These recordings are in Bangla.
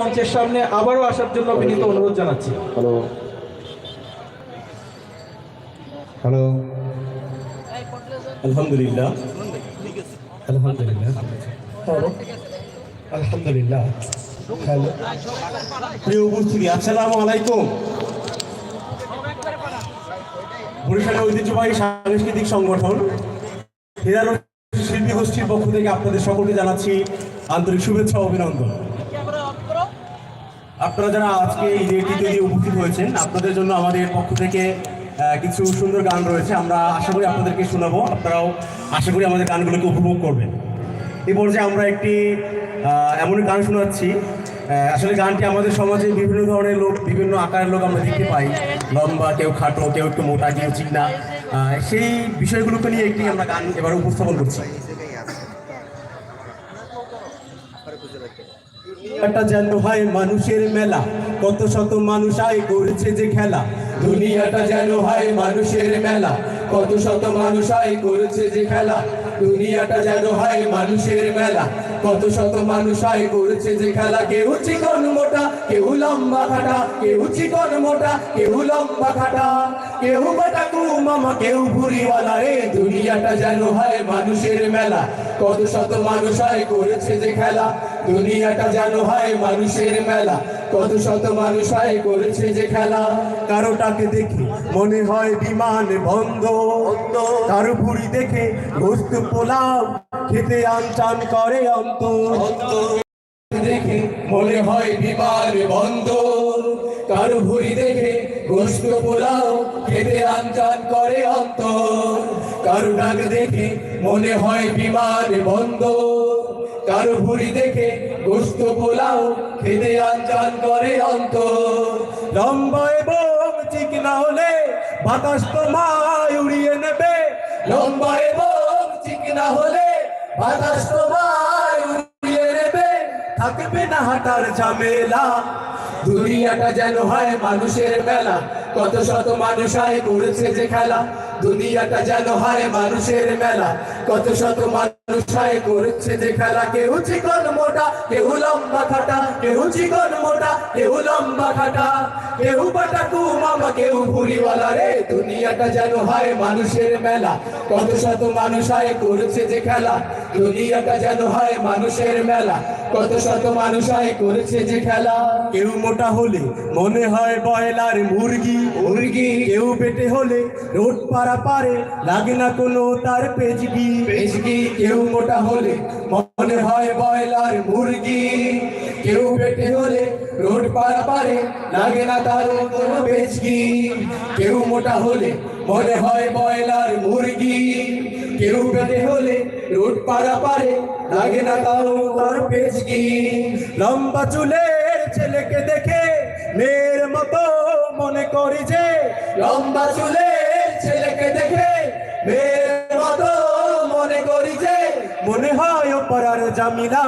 মঞ্চের সামনে আবারও আসার জন্য বিনীত অনুরোধ জানাচ্ছি। হ্যালো হ্যালো আলহামদুলিল্লাহ। আলহামদুলিল্লাহ। আলহামদুলিল্লাহ। হ্যালো প্রিয় উপস্থিতি আসসালামু আলাইকুম। বরিশালের ঐতিহ্যবাহী সাংস্কৃতিক সংগঠন শিল্পী গোষ্ঠীর পক্ষ থেকে আপনাদের সকলকে জানাচ্ছি আন্তরিক শুভেচ্ছা অভিনন্দন। আপনারা যারা আজকে এই রেটিতে দিয়ে উপস্থিত হয়েছেন আপনাদের জন্য আমাদের পক্ষ থেকে কিছু সুন্দর গান রয়েছে আমরা আশা করি আপনাদেরকে শোনাবো আপনারাও আশা করি আমাদের গানগুলোকে উপভোগ করবেন এই পর্যায়ে আমরা একটি এমন গান শোনাচ্ছি আসলে গানটি আমাদের সমাজে বিভিন্ন ধরনের লোক বিভিন্ন আকারের লোক আমরা দেখতে পাই লম্বা কেউ খাটো কেউ একটু মোটা কেউ চিকনা সেই বিষয়গুলোকে নিয়ে একটি আমরা গান এবার উপস্থাপন করছি একটা যেন হয় মানুষের মেলা। কত শত মানুষ আয় করেছে যে খেলা। দুনিয়াটা যেন হয় মানুষের মেলা। কত শত মানুষ আয় করেছে যে খেলা। দুনিয়াটা যেন হয় মানুষের মেলা। কত শত মানুষ আয় করেছে যে খেলা। কেউ চিকন কেউ লম্বা খাটা কেউ চিকন মোটা কেউ লম্বা খাটা কেউ বাটা মামা কেউ ভুরিওয়ালা রে দুনিয়াটা যেন হয় মানুষের মেলা। কত শত মানুষ আয় করেছে যে খেলা, দুনিয়াটা যেন হয় মানুষের মেলা। কত শত মানুষ আয় করেছে যে খেলা। কারোটাকে দেখে মনে হয় বিমান বন্ধ। কারও ভুড়ি দেখে গোস্ত পোলাও, খেতে আনচান করে অন্ত দেখে মনে হয় বিমান বন্ধ কারও ভুড়ি দেখে গোস্ত পোলাও খেতে আনচান করে অন্ত কারও ডাক দেখে মনে হয় বিমান বন্ধ কারও ভুড়ি দেখে গোস্ত পোলাও খেতে আনচান করে অন্ত লম্বা এবং চিকনা হলে বাতাস তোমায় উড়িয়ে নেবে। লম্বা এবং চিকনা হলে বাতাস তোমায় থাকবে না হাঁটার ঝামেলা। দুনিয়াটা যেন হয় মানুষের মেলা কত শত মানুষ আয় করেছে যে খেলা। দুনিয়াটা যেন হয় মানুষের মেলা। কত শত মানুষ আয় করেছে যে খেলা কেউ চিকন মোটা কেউ লম্বা খাটা কেউ চিকন মোটা কেউ লম্বা খাটা। কেউ বাটা কু মামা কেউ ভুরিওয়ালা রে দুনিয়াটা যেন হয় মানুষের মেলা। কত শত মানুষ আয় করেছে যে খেলা দুনিয়াটা যেন হয় মানুষের মেলা। কত শত মানুষ আয় করেছে যে খেলা। কেউ মোটা হলে মনে হয় বয়লার মুরগি মুরগি। কেউ পেটে হলে রোড পাড়া পারে, লাগে না কোনো তার পেজগি। পেজগি কেউ মোটা হলে মনে হয় বয়লার মুরগি। কেউ পেটে হলে রোড পাড়া পারে, লাগে না তার কোনো পেজগি। কেউ মোটা হলে মনে হয় বয়লার মুরগি। কেউ পেটে হলে রোড পাড়া পারে, লাগে না তাও তার পেজকি লম্বা চুলের ছেলেকে দেখে মেয়ের মতো মনে করি যে লম্বা চুলের ছেলেকে দেখে মনে করি যে মনে হয় অপরার জামিলা।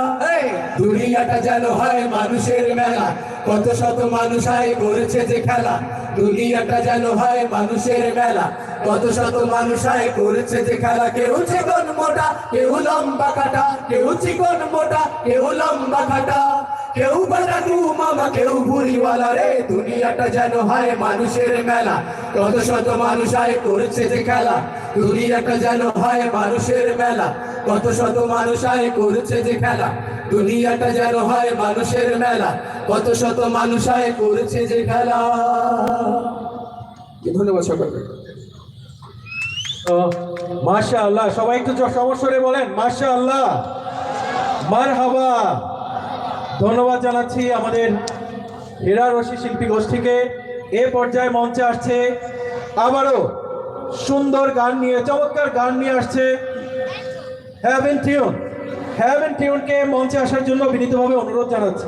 দুনিয়াটা যেন হয় মানুষের মেলা, কত শত মানুষ আয় করেছে যে খেলা। দুনিয়াটা যেন হয় মানুষের মেলা, কত শত মানুষ আয় করেছে যে খেলা। কেউ চিকন মোটা, কেউ লম্বা কাটা, কেউ চিকন মোটা, কেউ লম্বা কাটা। কেউ বাটাকু মামা, কেউ ভুরিওয়ালা রে, দুনিয়াটা যেন হয় মানুষের মেলা। কত শত মানুষ আয় করেছে যে খেলা, দুনিয়াটা যেন হয় মানুষের মেলা। কত শত মানুষ আয় করেছে যে খেলা, দুনিয়াটা যেন হয় মানুষের মেলা। কত শত মানুষ আয় করেছে যে খেলা। ধন্যবাদ সকলকে। মাশা আল্লাহ সবাই একটু সমস্বরে বলেন মাশা আল্লাহ মার হাবা ধন্যবাদ জানাচ্ছি আমাদের হীরা রশি শিল্পী গোষ্ঠীকে এ পর্যায়ে মঞ্চে আসছে। আবারও সুন্দর গান নিয়ে, চমৎকার গান নিয়ে আসছে। হ্যাভেন টিউন হ্যাভেন টিউনকে মঞ্চে আসার জন্য বিনীতভাবে অনুরোধ জানাচ্ছি।